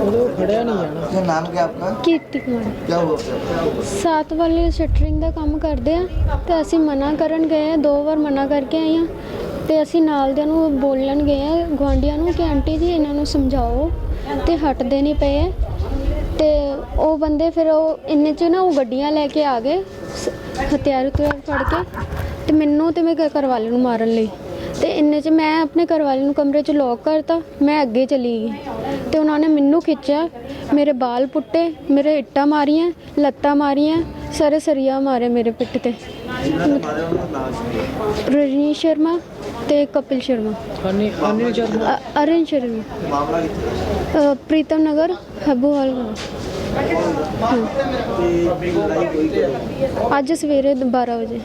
नाम क्या आपका ਕੀਰਤੀ ਕੁਮਾਰ क्या हुआ क्या ਸਾਤ ਵਾਲੇ ਸ਼ਟਰਿੰਗ ਦਾ ਕੰਮ ਕਰਦੇ ਆ ਤੇ ਅਸੀਂ ਮਨਾ ਕਰਨ ਗਏ ਆ ਦੋ ਵਾਰ ਮਨਾ ਕਰਕੇ ਆਏ ਆ ਤੇ ਅਸੀਂ ਨਾਲ ਦੇ ਨੂੰ ਬੋਲਣ ਗਏ ਆ ਗੁਆਂਢੀਆਂ ਨੂੰ ਕਿ ਆਂਟੀ ਜੀ ਇਹਨਾਂ ਨੂੰ ਸਮਝਾਓ ਤੇ ਹਟਦੇ ਨਹੀਂ ਪਏ ਆ। ਤੇ ਉਹ ਬੰਦੇ ਫਿਰ ਉਹ ਇੰਨੇ ਚ ਨਾ ਉਹ ਗੱਡੀਆਂ ਲੈ ਕੇ ਆ ਗਏ ਸ- ਹਥਿਆਰ ਹਥਿਆਰ ਫੜ ਕੇ ਤੇ ਮੈਨੂੰ ਤੇ ਮੇਰੇ ਘਰ ਵਾਲੇ ਨੂੰ ਮਾਰਨ ਲਈ ਤੇ ਇੰਨੇ 'ਚ ਮੈਂ ਆਪਣੇ ਘਰ ਵਾਲੇ ਨੂੰ ਕਮਰੇ 'ਚ ਲੋਕ ਕਰਤਾ ਮੈਂ ਅੱਗੇ ਚਲੀ ਗਈ। ਤੇ ਉਹਨਾਂ ਨੇ ਮੈਨੂੰ ਖਿੱਚਿਆ ਮੇਰੇ ਬਾਲ ਪੁੱਟੇ ਮੇਰੇ ਇੱਟਾਂ ਮਾਰੀਆਂ ਲੱਤਾਂ ਮਾਰੀਆਂ ਸਾਰੇ ਸਰੀਆ ਮਾਰੇ ਮੇਰੇ ਪਿੱਠ ਤੇ। ਰਜਨੀ ਸ਼ਰਮਾ ਤੇ ਕਪਿਲ ਸ਼ਰਮਾ। ਅਰਨ ਸ਼ਰਮਾ? ਪ੍ਰੀਤਮ ਨਗਰ ਹੱਬੂ ਹਾਲ ਤੇ ਲੜਾਈ ਹੋਈ ਕਦੋਂ ਅੱਜ ਸਵੇਰੇ 12 ਵਜੇ।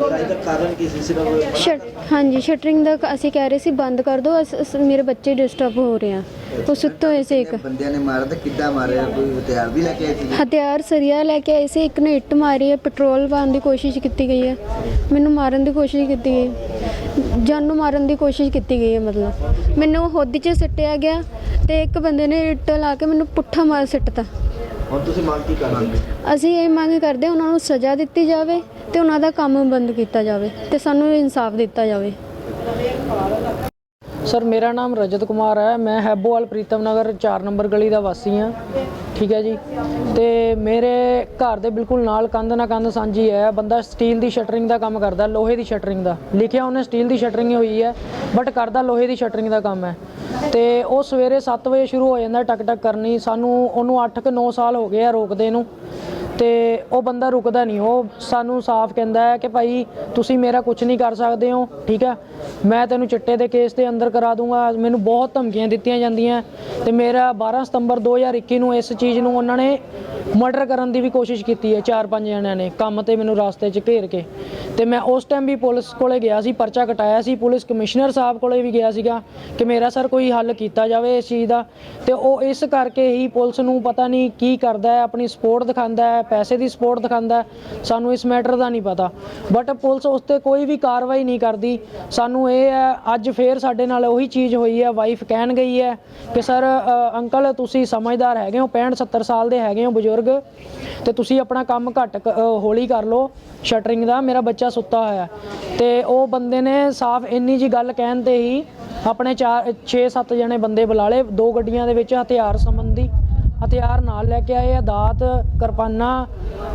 ਲੜਾਈ ਦਾ ਕਾਰਨ ਕੀ ਸੀ? ਸਿਰਫ ਸ਼ਟ ਹਾਂਜੀ ਸ਼ਟਰਿੰਗ ਦਾ ਕ- ਅਸੀਂ ਕਹਿ ਰਹੇ ਸੀ ਬੰਦ ਕਰ ਦਿਓ ਅਸ- ਅਸ- ਮੇਰੇ ਬੱਚੇ ਡਿਸਟਰਬ ਹੋ ਰਹੇ ਆ। ਉਹ ਸੁੱਤੇ ਹੋਏ ਸੀ ਇੱਕ। ਬੰਦਿਆਂ ਨੇ ਮਾਰਿਆ ਤਾਂ ਕਿੱਦਾਂ ਮਾਰਿਆ? ਕੋਈ ਹਥਿਆਰ ਵੀ ਲੈ ਕੇ ਆਏ ਸੀ ਹਥਿਆਰ ਸਰੀਆ ਲੈ ਕੇ ਆਏ ਸੀ ਇੱਕ ਨੇ ਇੱਟ ਮਾਰੀ ਹੈ ਪੈਟਰੋਲ ਪਾਉਣ ਦੀ ਕੋਸ਼ਿਸ਼ ਕੀਤੀ ਗਈ ਹੈ ਮੈਨੂੰ ਮਾਰਨ ਦੀ ਕੋਸ਼ਿਸ਼ ਕੀਤੀ ਗਈ। ਜਾਨ ਮਾਰਨ ਦੀ ਕੋਸ਼ਿਸ਼ ਕੀਤੀ ਗਈ ਹੈ ਮਤਲਬ। ਮੈਨੂੰ ਹੋਦੀ 'ਚ ਸਿੱਟਿਆ ਗਿਆ ਤੇ ਇੱਕ ਬੰਦੇ ਨੇ ਇੱਟ ਲਾ ਕੇ ਮੈਨੂੰ ਪੁੱਠਾ ਮਾਰ ਸਿੱਟਤਾ। ਹੁਣ ਤੁਸੀਂ ਮੰਗ ਕੀ ਕਰਦੇ? ਅਸੀਂ ਇਹ ਮੰਗ ਕਰਦੇ ਉਹਨਾਂ ਨੂੰ ਸਜ਼ਾ ਦਿੱਤੀ ਜਾਵੇ ਤੇ ਉਹਨਾਂ ਦਾ ਕੰਮ ਬੰਦ ਕੀਤਾ ਜਾਵੇ ਤੇ ਸਾਨੂੰ ਇਨਸਾਫ ਦਿੱਤਾ ਜਾਵੇ। ਸਰ, ਮੇਰਾ ਨਾਮ ਰਜਤ ਕੁਮਾਰ ਹੈ। ਮੈਂ ਹੈਬੋਵਾਲ ਪ੍ਰੀਤਮ ਨਗਰ 4 ਨੰਬਰ ਗਲੀ ਦਾ ਵਾਸੀ ਹਾਂ। ਠੀਕ ਹੈ ਜੀ? ਤੇ ਮੇਰੇ ਘਰ ਦੇ ਬਿਲਕੁਲ ਨਾਲ ਕੰਧ ਨਾਲ ਕੰਧ ਸਾਂਝੀ ਹੈ। ਬੰਦਾ ਸਟੀਲ ਦੀ ਸ਼ਟਰਿੰਗ ਦਾ ਕੰਮ ਕਰਦਾ, ਲੋਹੇ ਦੀ ਸ਼ਟਰਿੰਗ ਦਾ। ਲਿਖਿਆ ਉਹਨੇ ਸਟੀਲ ਦੀ ਸ਼ਟਰਿੰਗ ਹੋਈ ਹੈ, ਬਟ ਕਰਦਾ ਲੋਹੇ ਦੀ ਸ਼ਟਰਿੰਗ ਦਾ ਕੰਮ ਹੈ। ਤੇ ਉਹ ਸਵੇਰੇ 7 ਵਜੇ ਸ਼ੁਰੂ ਹੋ ਜਾਂਦਾ ਟਕ ਟਕ ਕਰਨੀ। ਸਾਨੂੰ ਉਹਨੂੰ 8 ਕਿ 9 ਸਾਲ ਹੋ ਗਏ ਆ ਰੋਕਦੇ ਨੂੰ। ਤੇ ਉਹ ਬੰਦਾ ਰੁਕਦਾ ਨਹੀਂ। ਉਹ ਸਾਨੂੰ ਸਾਫ਼ ਕਹਿੰਦਾ ਹੈ ਕਿ ਭਾਈ ਤੁਸੀਂ ਮੇਰਾ ਕੁਝ ਨਹੀਂ ਕਰ ਸਕਦੇ ਹੋ, ਠੀਕ ਹੈ? ਮੈਂ ਤੈਨੂੰ ਚਿੱਟੇ ਦੇ ਕੇਸ ਤੇ ਅੰਦਰ ਕਰਾ ਦੂੰਗਾ। ਮੈਨੂੰ ਬਹੁਤ ਧਮਕੀਆਂ ਦਿੱਤੀਆਂ ਜਾਂਦੀਆਂ ਤੇ ਮੇਰਾ 12 ਸਤੰਬਰ 2021 ਨੂੰ ਇਸ ਚੀਜ਼ ਨੂੰ ਉਹਨਾਂ ਨੇ ਮਰਡਰ ਕਰਨ ਦੀ ਵੀ ਕੋਸ਼ਿਸ਼ ਕੀਤੀ ਹੈ ਚਾਰ ਪੰਜ ਜਣਿਆਂ ਨੇ, ਕੰਮ ਤੇ ਮੈਨੂੰ ਰਾਸਤੇ 'ਚ ਘੇਰ ਕੇ। ਤੇ ਮੈਂ ਉਸ ਟਾਈਮ ਵੀ ਪੁਲਿਸ ਕੋਲੇ ਗਿਆ ਸੀ, ਪਰਚਾ ਕਟਾਇਆ ਸੀ, ਪੁਲਿਸ ਕਮਿਸ਼ਨਰ ਸਾਹਿਬ ਕੋਲੇ ਵੀ ਗਿਆ ਸੀਗਾ ਕਿ ਮੇਰਾ ਸਰ ਕੋਈ ਹੱਲ ਕੀਤਾ ਜਾਵੇ ਇਸ ਚੀਜ਼ ਦਾ। ਤੇ ਉਹ ਇਸ ਕਰਕੇ ਹੀ ਪੁਲਿਸ ਨੂੰ ਪਤਾ ਨਹੀਂ ਕੀ ਕਰਦਾ ਹੈ, ਆਪਣੀ ਸਪੋਰਟ ਦਿਖਾਉਂਦਾ ਹੈ ਪੈਸੇ ਦੀ ਸਪੋਰਟ ਦਿਖਾਉਂਦਾ ਸਾਨੂੰ ਇਸ ਮੈਟਰ ਦਾ ਨਹੀਂ ਪਤਾ। ਬਟ ਪੁਲਿਸ ਉਸ ਤੇ ਕੋਈ ਵੀ ਕਾਰਵਾਈ ਨਹੀਂ ਕਰਦੀ। ਸਾਨੂੰ ਇਹ ਹੈ, ਅੱਜ ਫੇਰ ਸਾਡੇ ਨਾਲ ਉਹੀ ਚੀਜ਼ ਹੋਈ ਹੈ ਵਾਈਫ ਕਹਿਣ ਗਈ ਹੈ ਕਿ ਸਰ ਅੰਕਲ, ਤੁਸੀਂ ਸਮਝਦਾਰ ਹੈਗੇ ਹੋ 65 70 ਸਾਲ ਦੇ ਹੈਗੇ ਹੋ ਬਜ਼ੁਰਗ, ਤੇ ਤੁਸੀਂ ਆਪਣਾ ਕੰਮ ਘੱਟ ਹੌਲੀ ਕਰ ਲਓ ਸ਼ਟਰਿੰਗ ਦਾ, ਮੇਰਾ ਬੱਚਾ ਸੁੱਤਾ ਹੋਇਆ ਹੈ। ਤੇ ਉਹ ਬੰਦੇ ਨੇ ਸਾਫ਼ ਇੰਨੀ ਜੀ ਗੱਲ ਕਹਿਣ ਤੇ ਹੀ ਆਪਣੇ 4 6-7 ਜਣੇ ਬੰਦੇ ਬੁਲਾ ਲਏ, ਦੋ ਗੱਡੀਆਂ ਦੇ ਵਿੱਚ ਹਥਿਆਰ ਸੰਬੰਧੀ। ਹਥਿਆਰ ਨਾਲ ਲੈ ਕੇ ਆਏ ਆ ਦਾਤ ਕਿਰਪਾਨਾਂ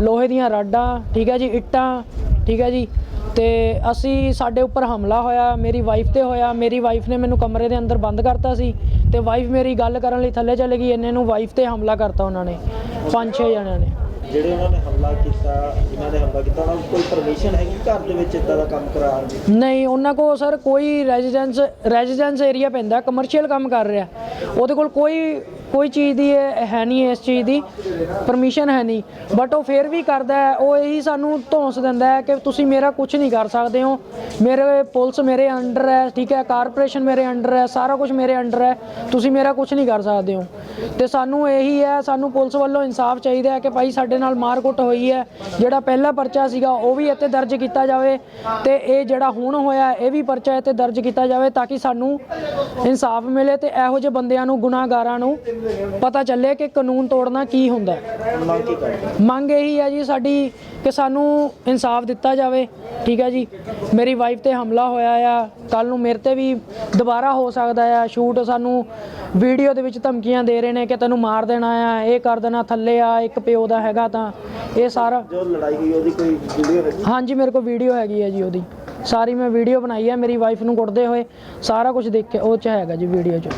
ਲੋਹੇ ਦੀਆਂ ਰਾਡਾਂ ਠੀਕ ਹੈ ਜੀ ਇੱਟਾਂ ਠੀਕ ਹੈ ਜੀ। ਤੇ ਅਸੀਂ ਸਾਡੇ ਉੱਪਰ ਹਮਲਾ ਹੋਇਆ ਮੇਰੀ ਵਾਈਫ ਤੇ ਹੋਇਆ ਮੇਰੀ ਵਾਈਫ ਨੇ ਮੈਨੂੰ ਕਮਰੇ ਦੇ ਅੰਦਰ ਬੰਦ ਕਰਤਾ ਸੀ ਤੇ ਵਾਈਫ ਮੇਰੀ ਗੱਲ ਕਰਨ ਲਈ ਥੱਲੇ ਚਲੇ ਗਈ ਇੰਨੇ ਨੂੰ ਵਾਈਫ ਤੇ ਹਮਲਾ ਕਰਤਾ ਉਹਨਾਂ ਨੇ ਪੰਜ ਛੇ ਜਣਿਆਂ ਨੇ। ਜਿਹੜੇ ਉਹਨਾਂ ਨੇ ਹਮਲਾ ਕੀਤਾ ਜਿਨ੍ਹਾਂ ਨੇ ਹਮਲਾ ਕੀਤਾ ਉਹਨਾਂ ਕੋਲ ਕੋਈ ਪਰਮਿਸ਼ਨ ਹੈਗੀ ਘਰ ਦੇ ਵਿੱਚ ਇਦਾਂ ਦਾ ਕੰਮ ਕਰਾਉਣ ਦੀ? ਨਹੀਂ ਉਹਨਾਂ ਕੋਲ ਸਰ ਕੋਈ ਰੈਜ਼ੀਡੈਂਸ ਰੈਜ਼ੀਡੈਂਸ ਏਰੀਆ ਪੈਂਦਾ ਕਮਰਸ਼ੀਅਲ ਕੰਮ ਕਰ ਰਿਹਾ। ਉਹਦੇ ਕੋਲ ਕੋਈ ਕੋਈ ਚੀਜ਼ ਦੀ ਇਹ ਹੈ ਨਹੀਂ ਇਸ ਚੀਜ਼ ਦੀ ਪਰਮਿਸ਼ਨ ਹੈ ਨਹੀਂ। ਬਟ ਉਹ ਫੇਰ ਵੀ ਕਰਦਾ ਹੈ, ਉਹ ਇਹੀ ਸਾਨੂੰ ਧੌਂਸ ਦਿੰਦਾ ਹੈ ਕਿ ਤੁਸੀਂ ਮੇਰਾ ਕੁਝ ਨਹੀਂ ਕਰ ਸਕਦੇ ਹੋ। ਮੇਰੇ ਪੁਲਿਸ ਮੇਰੇ ਅੰਡਰ ਹੈ, ਠੀਕ ਹੈ ਕਾਰਪੋਰੇਸ਼ਨ ਮੇਰੇ ਅੰਡਰ ਹੈ, ਸਾਰਾ ਕੁਝ ਮੇਰੇ ਅੰਡਰ ਹੈ, ਤੁਸੀਂ ਮੇਰਾ ਕੁਝ ਨਹੀਂ ਕਰ ਸਕਦੇ ਹੋ। ਤੇ ਸਾਨੂੰ ਇਹੀ ਹੈ, ਸਾਨੂੰ ਪੁਲਿਸ ਵੱਲੋਂ ਇਨਸਾਫ ਚਾਹੀਦਾ ਹੈ ਕਿ ਭਾਈ ਸਾਡੇ ਨਾਲ ਮਾਰਕੁੱਟ ਹੋਈ ਹੈ। ਜਿਹੜਾ ਪਹਿਲਾ ਪਰਚਾ ਸੀਗਾ, ਉਹ ਵੀ ਇੱਥੇ ਦਰਜ ਕੀਤਾ ਜਾਵੇ ਤੇ ਇਹ ਜਿਹੜਾ ਹੁਣ ਹੋਇਆ, ਇਹ ਵੀ ਪਰਚਾ ਇੱਥੇ ਦਰਜ ਕੀਤਾ ਜਾਵੇ ਤਾਂ ਕਿ ਸਾਨੂੰ ਇਨਸਾਫ ਮਿਲੇ ਤੇ ਇਹੋ ਜਿਹੇ ਬੰਦਿਆਂ ਨੂੰ, ਗੁਨਾਹਗਾਰਾਂ ਨੂੰ ਪਤਾ ਚੱਲੇ ਕਿ ਕਾਨੂੰਨ ਤੋੜਨਾ ਕੀ ਹੁੰਦਾ। ਮੰਗ ਕੀ ਕਰਦੇ ਮੰਗ ਇਹੀ ਹੈ ਜੀ ਸਾਡੀ ਕਿ ਸਾਨੂੰ ਇਨਸਾਫ ਦਿੱਤਾ ਜਾਵੇ ਠੀਕ ਹੈ ਜੀ। ਮੇਰੀ ਵਾਈਫ ਤੇ ਹਮਲਾ ਹੋਇਆ ਆ ਕੱਲ ਨੂੰ ਮੇਰੇ ਤੇ ਵੀ ਦੁਬਾਰਾ ਹੋ ਸਕਦਾ ਆ। ਸ਼ੂਟ ਸਾਨੂੰ ਵੀਡੀਓ ਦੇ ਵਿੱਚ ਧਮਕੀਆਂ ਦੇ ਰਹੇ ਨੇ ਕਿ ਤੈਨੂੰ ਮਾਰ ਦੇਣਾ ਆ ਇਹ ਕਰ ਦੇਣਾ ਥੱਲੇ ਆ ਇੱਕ ਪਿਓ ਦਾ ਹੈਗਾ ਤਾਂ। ਇਹ ਸਾਰਾ ਜੋ ਲੜਾਈ ਹੋਈ ਉਹਦੀ ਕੋਈ ਵੀਡੀਓ ਹੈਗੀ ਹਾਂਜੀ ਮੇਰੇ ਕੋਲ ਵੀਡੀਓ ਹੈਗੀ ਹੈ ਜੀ ਉਹਦੀ। ਸਾਰੀ ਮੈਂ ਵੀਡੀਓ ਬਣਾਈ ਹੈ ਮੇਰੀ ਵਾਈਫ ਨੂੰ ਕੁੱਟਦੇ ਹੋਏ ਸਾਰਾ ਕੁਝ ਦੇਖਿਆ ਉਹ ਚ ਹੈਗਾ ਜੀ ਵੀਡੀਓ ਚ।